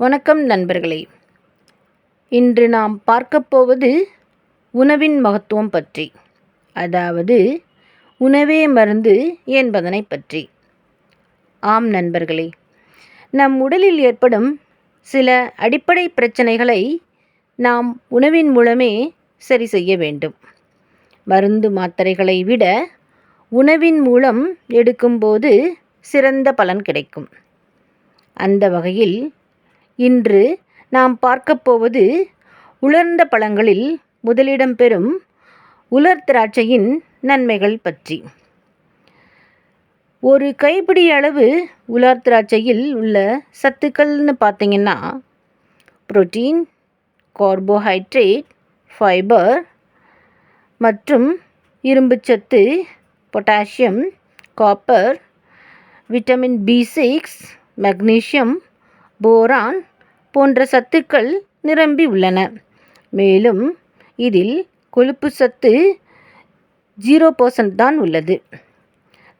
வணக்கம் நண்பர்களே. இன்று நாம் பார்க்கப் போவது உணவின் மகத்துவம் பற்றி. அதாவது உணவே மருந்து என்பதனை பற்றி. ஆம் நண்பர்களே நம் உடலில் ஏற்படும் சில அடிப்படை பிரச்சனைகளை நாம் உணவின் மூலமே சரி செய்ய வேண்டும். மருந்து மாத்திரைகளை விட உணவின் மூலம் எடுக்கும்போது சிறந்த பலன் கிடைக்கும். அந்த வகையில் இன்று நாம் பார்க்கப் போவது உலர்ந்த பழங்களில் முதலிடம் பெறும் உலர் திராட்சையின் நன்மைகள் பற்றி. ஒரு கைப்பிடி அளவு உலர் திராட்சையில் உள்ள சத்துக்கள்னு பார்த்தீங்கன்னா புரோட்டீன் கார்போஹைட்ரேட் ஃபைபர் மற்றும் இரும்புச்சத்து potassium copper vitamin B six magnesium boron போன்ற சத்துக்கள் நிரம்பி உள்ளன. மேலும் இதில் கொழுப்பு சத்து ஜீரோ பர்சன்ட் தான் உள்ளது.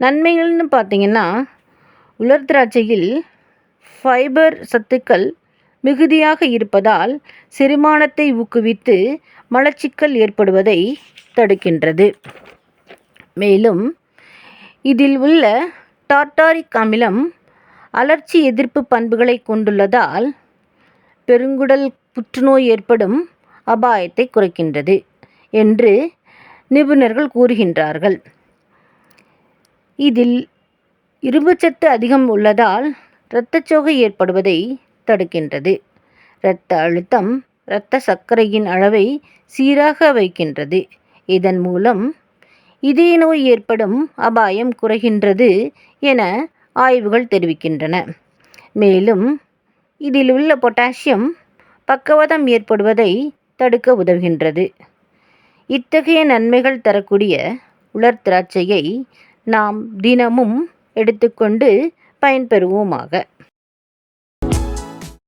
நன்மைகள்னு பார்த்தீங்கன்னா உலர் திராட்சையில் ஃபைபர் சத்துக்கள் மிகுதியாக இருப்பதால் செரிமானத்தை ஊக்குவித்து மலச்சிக்கல் ஏற்படுவதை தடுக்கின்றது. மேலும் இதில் உள்ள டார்டாரிக் அமிலம் அலர்ச்சி எதிர்ப்பு பண்புகளை கொண்டுள்ளதால் பெருங்குடல் புற்றுநோய் ஏற்படும் அபாயத்தை குறைக்கின்றது என்று நிபுணர்கள் கூறுகின்றார்கள். இதில் இரும்புச்சத்து அதிகம் உள்ளதால் இரத்தச்சோகை ஏற்படுவதை தடுக்கின்றது. இரத்த அழுத்தம் இரத்த சர்க்கரையின் அளவை சீராக வைக்கின்றது. இதன் மூலம் இதய நோய் ஏற்படும் அபாயம் குறைகின்றது என ஆய்வுகள் தெரிவிக்கின்றன. மேலும் இதில் உள்ள பொட்டாசியம் பக்கவாதம் ஏற்படுவதை தடுக்க உதவுகின்றது. இத்தகைய நன்மைகள் தரக்கூடிய உலர் திராட்சையை நாம் தினமும் எடுத்துக்கொண்டு பயன்பெறுவோமாக.